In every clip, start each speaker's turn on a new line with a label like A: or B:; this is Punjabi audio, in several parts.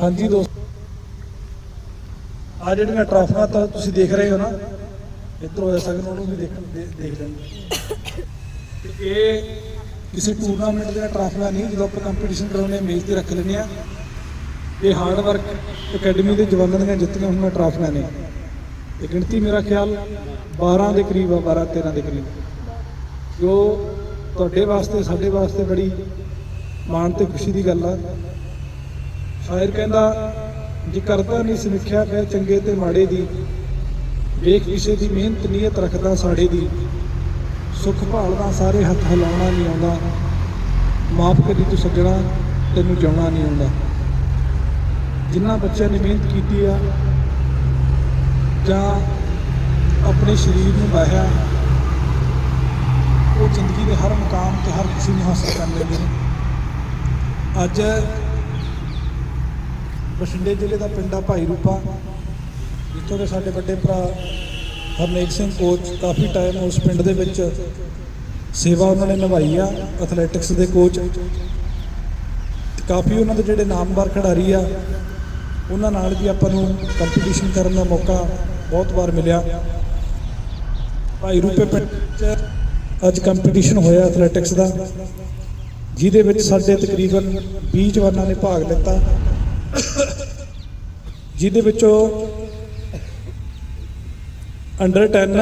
A: ਹਾਂਜੀ ਦੋਸਤੋ। ਆ ਜਿਹੜੀਆਂ ਟਰਾਫੀਆਂ ਤਾਂ ਤੁਸੀਂ ਦੇਖ ਰਹੇ ਹੋ ਨਾ, ਇੱਧਰੋਂ ਐ ਸਕਨ ਉਹਨੂੰ ਵੀ ਦੇਖ ਦੇ- ਦੇਖ ਲੈਂਦੇ ਇਹ ਕਿਸੇ ਟੂਰਨਾਮੈਂਟ ਦੀਆਂ ਟਰਾਫੀਆਂ ਨਹੀਂ, ਜਦੋਂ ਆਪਾਂ ਕੰਪੀਟੀਸ਼ਨ ਕਰਾਉਂਦੇ ਹਾਂ ਮੇਜ਼ ਤੇ ਰੱਖ ਲੈਂਦੇ ਆ ਇਹ ਹਾਰਡ ਵਰਕ ਅਕੈਡਮੀ ਦੇ ਜਵਾਨਾਂ ਦੀਆਂ ਜਿੱਤੀਆਂ ਹੋਈਆਂ ਟਰਾਫੀਆਂ ਨੇ। ਤੇ ਗਿਣਤੀ ਮੇਰਾ ਖਿਆਲ 12 ਦੇ ਕਰੀਬ ਆ 12 13 ਦੇ ਕਰੀਬ। ਜੋ ਤੁਹਾਡੇ ਵਾਸਤੇ, ਸਾਡੇ ਵਾਸਤੇ ਬੜੀ ਮਾਣ ਤੇ ਖੁਸ਼ੀ ਦੀ ਗੱਲ ਆ। ਸ਼ਾਇਰ ਕਹਿੰਦਾ ਜੇ ਕਰਦਾ ਨਹੀਂ ਸਮੀਖਿਆ ਫਿਰ ਚੰਗੇ ਤੇ ਮਾੜੇ ਦੀ। ਵੇਖ ਕਿਸੇ ਦੀ ਮਿਹਨਤ ਨੀਅਤ ਰੱਖਦਾ ਸਾੜੇ ਦੀ। ਸੁੱਖ ਭਾਲਦਾ ਸਾਰੇ ਹੱਥ ਹਿਲਾਉਣਾ ਨਹੀਂ ਆਉਂਦਾ। ਮਾਫ ਕਰੀ ਤੂੰ ਸੱਜਣਾ, ਤੈਨੂੰ ਜਾਉਣਾ ਨਹੀਂ ਆਉਂਦਾ। ਜਿਨ੍ਹਾਂ ਬੱਚਿਆਂ ਨੇ ਮਿਹਨਤ ਕੀਤੀ ਆ, ਜਾਂ ਆਪਣੇ ਸਰੀਰ ਨੂੰ ਵਾਹਿਆ, ਉਹ ਜ਼ਿੰਦਗੀ ਦੇ ਹਰ ਮੁਕਾਮ ਤੇ ਹਰ ਖੁਸ਼ੀ ਨੂੰ ਹਾਸਲ ਕਰ ਲੈਂਦੇ ਨੇ। ਅੱਜ ਬਠਿੰਡੇ ਜ਼ਿਲ੍ਹੇ ਦਾ ਪਿੰਡ ਆ ਭਾਈ ਰੂਪਾ, ਜਿੱਥੋਂ ਦੇ ਸਾਡੇ ਵੱਡੇ ਭਰਾ ਹਰਨੇਕ ਸਿੰਘ ਕੋਚ ਕਾਫੀ ਟਾਈਮ ਉਸ ਪਿੰਡ ਦੇ ਵਿੱਚ ਸੇਵਾ ਉਹਨਾਂ ਨੇ ਨਿਭਾਈ ਆ ਐਥਲੈਟਿਕਸ ਦੇ ਕੋਚ। ਕਾਫੀ ਉਹਨਾਂ ਦੇ ਜਿਹੜੇ ਨਾਮਵਰ ਖਿਡਾਰੀ ਆ, ਉਹਨਾਂ ਨਾਲ ਵੀ ਆਪਾਂ ਨੂੰ ਕੰਪੀਟੀਸ਼ਨ ਕਰਨ ਦਾ ਮੌਕਾ ਬਹੁਤ ਵਾਰ ਮਿਲਿਆ। ਭਾਈ ਰੂਪੇ ਪਿੰਡ ਅੱਜ ਕੰਪੀਟੀਸ਼ਨ ਹੋਇਆ ਐਥਲੈਟਿਕਸ ਦਾ, ਜਿਹਦੇ ਵਿੱਚ ਸਾਡੇ ਤਕਰੀਬਨ 20 ਜਵਾਨਾਂ ਨੇ ਭਾਗ ਲਿੱਤਾ। ਜਿਹਦੇ ਵਿੱਚੋਂ ਅੰਡਰ 10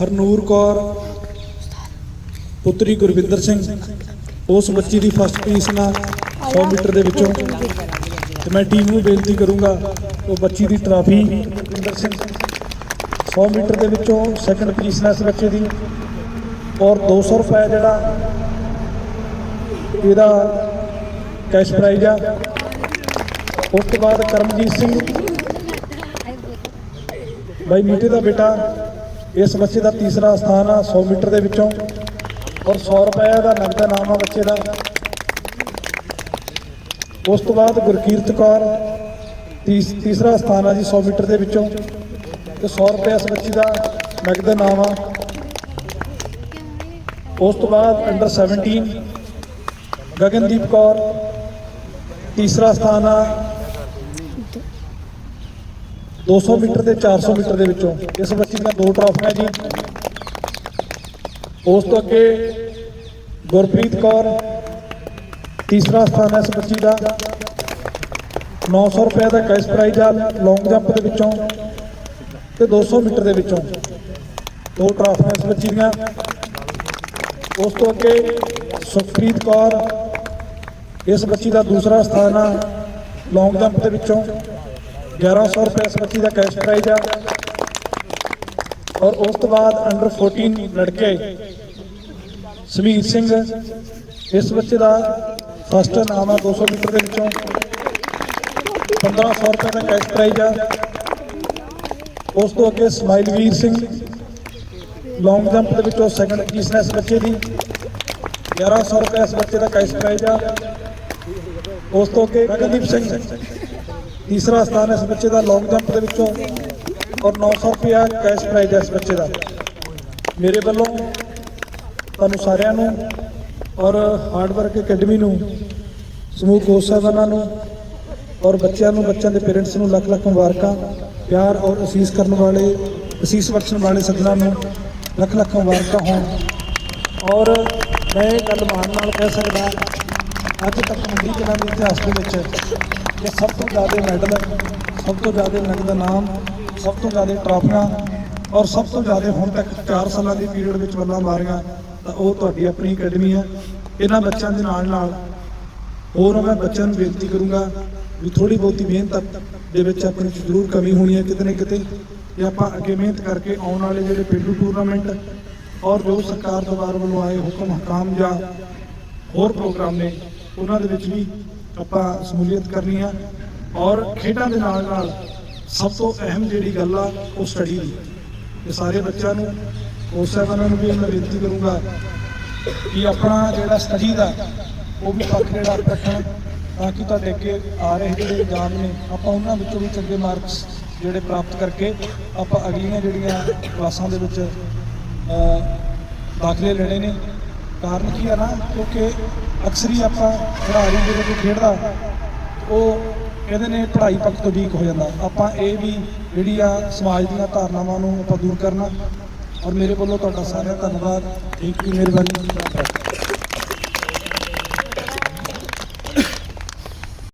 A: ਹਰਨੂਰ ਕੌਰ, ਪੁੱਤਰੀ ਗੁਰਵਿੰਦਰ ਸਿੰਘ, ਉਸ ਬੱਚੀ ਦੀ ਫਸਟ ਪੀਸ ਨਾਲ 100 ਮੀਟਰ ਦੇ ਵਿੱਚੋਂ ਤੇ ਮੈਂ ਟੀਮ ਨੂੰ ਬੇਨਤੀ ਕਰੂੰਗਾ, ਉਹ ਬੱਚੀ ਦੀ ਟਰਾਫੀ ਗੁਰਵਿੰਦਰ ਸਿੰਘ 100 ਮੀਟਰ ਦੇ ਵਿੱਚੋਂ ਸੈਕੰਡ ਪੀਸ ਨਾਲ ਇਸ ਬੱਚੇ ਦੀ ਔਰ 200 ਰੁਪਏ ਜਿਹੜਾ ਇਹਦਾ ਕੈਸ਼ ਪ੍ਰਾਈਜ਼ ਆ ਉਸ ਤੋਂ ਬਾਅਦ ਕਰਮਜੀਤ ਸਿੰਘ। ਬਾਈ ਮੀਟੇ ਦਾ ਬੇਟਾ, ਇਸ ਬੱਚੇ ਦਾ ਤੀਸਰਾ ਸਥਾਨ ਆ 100 ਮੀਟਰ ਦੇ ਵਿੱਚੋਂ। ਔਰ 100 ਰੁਪਏ ਦਾ ਨਗਦ ਨਾਮ ਆ ਬੱਚੇ ਦਾ। ਉਸ ਤੋਂ ਬਾਅਦ ਗੁਰਕੀਰਤ ਕੌਰ, ਤੀਸ- ਤੀਸਰਾ ਸਥਾਨ ਆ ਜੀ 100 ਮੀਟਰ ਦੇ ਵਿੱਚੋਂ। ਤੇ 100 ਰੁਪਏ ਇਸ ਬੱਚੀ ਦਾ ਨਗਦ ਨਾਮ ਆ। ਉਸ ਤੋਂ ਬਾਅਦ ਅੰਡਰ 17 ਗਗਨਦੀਪ ਕੌਰ, ਤੀਸਰਾ ਸਥਾਨ ਆ 200 ਮੀਟਰ ਤੇ 400 ਮੀਟਰ ਦੇ ਵਿੱਚੋਂ। ਇਸ ਬੱਚੀ ਦੀਆਂ ਦੋ ਟਰਾਫੀਆਂ ਜੀ। ਉਸ ਤੋਂ ਅੱਗੇ ਗੁਰਪ੍ਰੀਤ ਕੌਰ। ਤੀਸਰਾ ਸਥਾਨ ਹੈ ਇਸ ਬੱਚੀ ਦਾ। 900 ਰੁਪਏ ਦਾ ਕੈਸ਼ ਪ੍ਰਾਈਜ਼ ਆ, ਲੌਂਗ ਜੰਪ ਦੇ ਵਿੱਚੋਂ ਤੇ 200 ਮੀਟਰ ਦੇ ਵਿੱਚੋਂ। ਦੋ ਟਰਾਫੀਆਂ ਇਸ ਬੱਚੀ ਦੀਆਂ। ਉਸ ਤੋਂ ਅੱਗੇ ਸੁਖਪ੍ਰੀਤ ਕੌਰ। ਇਸ ਬੱਚੀ ਦਾ ਦੂਸਰਾ ਸਥਾਨ ਆ, ਲੌਂਗ ਜੰਪ ਦੇ ਵਿੱਚੋਂ। 1100 ਰੁਪਏ ਇਸ ਬੱਚੀ ਦਾ ਕੈਸ਼ ਪ੍ਰਾਈਜ਼ ਆ ਔਰ ਉਸ ਤੋਂ ਬਾਅਦ ਅੰਡਰ 14 ਲੜਕੇ ਸਮੀਰ ਸਿੰਘ, ਇਸ ਬੱਚੇ ਦਾ ਫਸਟ ਨਾਮ ਆ 200 ਮੀਟਰ ਦੇ ਵਿੱਚੋਂ। 1500 ਰੁਪਏ ਦਾ ਕੈਸ਼ ਪ੍ਰਾਈਜ਼ ਆ ਉਸ ਤੋਂ ਅੱਗੇ ਸਮਾਈਲਵੀਰ ਸਿੰਘ ਲੌਂਗ ਜੰਪ ਦੇ ਵਿੱਚੋਂ ਸੈਕੰਡ ਪੋਜੀਸ਼ਨ ਹੈ ਇਸ ਬੱਚੇ ਦੀ। 1100 ਰੁਪਏ ਇਸ ਬੱਚੇ ਦਾ ਕੈਸ਼ ਪ੍ਰਾਈਜ਼ ਆ ਉਸ ਤੋਂ ਅੱਗੇ ਗਗਨਦੀਪ ਸਿੰਘ ਤੀਸਰਾ ਸਥਾਨ ਇਸ ਬੱਚੇ ਦਾ ਲੌਂਗ ਜੰਪ ਦੇ ਵਿੱਚੋਂ, ਔਰ 900 ਰੁਪਏ ਕੈਸ਼ ਪ੍ਰਾਈਜ਼ ਹੈ ਇਸ ਬੱਚੇ ਦਾ। ਮੇਰੇ ਵੱਲੋਂ ਤੁਹਾਨੂੰ ਸਾਰਿਆਂ ਨੂੰ, ਔਰ ਹਾਰਡਵਰਕ ਅਕੈਡਮੀ ਨੂੰ, ਸਮੂਹ ਕੋਚ ਸਾਹਿਬਾਨਾਂ ਨੂੰ, ਔਰ ਬੱਚਿਆਂ ਨੂੰ, ਬੱਚਿਆਂ ਦੇ ਪੇਰੈਂਟਸ ਨੂੰ ਲੱਖ ਲੱਖ ਮੁਬਾਰਕਾਂ, ਪਿਆਰ ਔਰ ਅਸੀਸ ਕਰਨ ਵਾਲੇ, ਅਸੀਸ ਬਖਸ਼ਣ ਵਾਲੇ ਸੱਜਣਾ ਨੂੰ ਲੱਖ ਲੱਖ ਮੁਬਾਰਕਾਂ ਹੋਣ। ਔਰ ਮੈਂ ਇਹ ਗੱਲ ਮਾਣ ਨਾਲ ਕਹਿ ਸਕਦਾ, ਅੱਜ ਤੱਕ ਮੰਡੀ ਜ਼ਿਲ੍ਹਾ ਦੇ ਇਤਿਹਾਸ ਦੇ ਵਿੱਚ ਇਹ ਸਭ ਤੋਂ ਜ਼ਿਆਦਾ ਮੈਡਲ ਸਭ ਤੋਂ ਜ਼ਿਆਦਾ ਮੈਡਲ ਦਾ ਨਾਮ, ਸਭ ਤੋਂ ਜ਼ਿਆਦਾ ਟਰਾਫੀਆਂ ਔਰ ਸਭ ਤੋਂ ਜ਼ਿਆਦਾ ਹੁਣ ਤੱਕ 4 ਸਾਲਾਂ ਦੀ ਪੀਰੀਅਡ ਵਿੱਚ ਵੱਲਾਂ ਮਾਰੀਆਂ, ਤਾਂ ਉਹ ਤੁਹਾਡੀ ਆਪਣੀ ਅਕੈਡਮੀ ਹੈ। ਇਹਨਾਂ ਬੱਚਿਆਂ ਦੇ ਨਾਲ ਨਾਲ ਹੋਰ ਮੈਂ ਬੱਚਿਆਂ ਨੂੰ ਬੇਨਤੀ ਕਰੂੰਗਾ ਵੀ ਥੋੜੀ ਬਹੁਤੀ ਮਿਹਨਤ ਦੇ ਵਿੱਚ ਆਪਣੀ ਜ਼ਰੂਰ ਕਮੀ ਹੋਣੀ ਹੈ, ਕਿਤੇ ਨਾ ਕਿਤੇ। ਜੇ ਆਪਾਂ ਅੱਗੇ ਮਿਹਨਤ ਕਰਕੇ ਆਉਣ ਵਾਲੇ ਜਿਹੜੇ ਪੇਂਡੂ ਟੂਰਨਾਮੈਂਟ ਔਰ ਜੋ ਸਰਕਾਰ ਦੁਆਰਾ ਵੱਲੋਂ ਆਏ ਹੁਕਮ, ਹਕਾਮ ਜਾਂ ਹੋਰ ਪ੍ਰੋਗਰਾਮ ਨੇ, ਉਹਨਾਂ ਦੇ ਵਿੱਚ ਵੀ ਆਪਾਂ ਸ਼ਮੂਲੀਅਤ ਕਰਨੀ ਆ ਔਰ ਖੇਡਾਂ ਦੇ ਨਾਲ ਨਾਲ ਸਭ ਤੋਂ ਅਹਿਮ ਜਿਹੜੀ ਗੱਲ ਆ, ਉਹ ਸਟੱਡੀ ਦੀ। ਇਹ ਸਾਰੇ ਬੱਚਿਆਂ ਨੂੰ ਕੋਚ ਸਾਹਿਬਾਨਾਂ ਨੂੰ ਵੀ ਮੈਂ ਬੇਨਤੀ ਕਰੂੰਗਾ ਕਿ ਆਪਣਾ ਜਿਹੜਾ ਸਟੱਡੀ ਦਾ, ਉਹ ਵੀ ਪੱਖ ਜਿਹੜਾ ਰੱਖਣ, ਤਾਂ ਕਿ ਤੁਹਾਡੇ ਅੱਗੇ ਆ ਰਹੇ ਜਿਹੜੇ ਇਗਜ਼ਾਮ ਨੇ, ਆਪਾਂ ਉਹਨਾਂ ਵਿੱਚੋਂ ਵੀ ਚੰਗੇ ਮਾਰਕਸ ਜਿਹੜੇ ਪ੍ਰਾਪਤ ਕਰਕੇ ਆਪਾਂ ਅਗਲੀਆਂ ਜਿਹੜੀਆਂ ਕਲਾਸਾਂ ਦੇ ਵਿੱਚ ਦਾਖਲੇ ਲੈਣੇ ਨੇ ਕਾਰਨ ਕੀ ਹੈ ਨਾ, ਕਿਉਂਕਿ ਅਕਸਰ ਹੀ ਆਪਾਂ ਖਿਡਾਰੀ ਜਦੋਂ ਕੋਈ ਖੇਡਦਾ, ਉਹ ਇਹਦੇ ਨੇ ਪੜ੍ਹਾਈ ਪੱਖ ਤੋਂ ਵੀਕ ਹੋ ਜਾਂਦਾ। ਆਪਾਂ ਇਹ ਵੀ ਜਿਹੜੀ ਆ ਸਮਾਜ ਦੀਆਂ ਧਾਰਨਾਵਾਂ ਨੂੰ ਆਪਾਂ ਦੂਰ ਕਰਨਾ। ਔਰ ਮੇਰੇ ਵੱਲੋਂ ਤੁਹਾਡਾ ਸਾਰਿਆਂ ਦਾ ਧੰਨਵਾਦ। ਥੈਂਕ ਯੂ ਮਿਹਰਬਾਨੀ।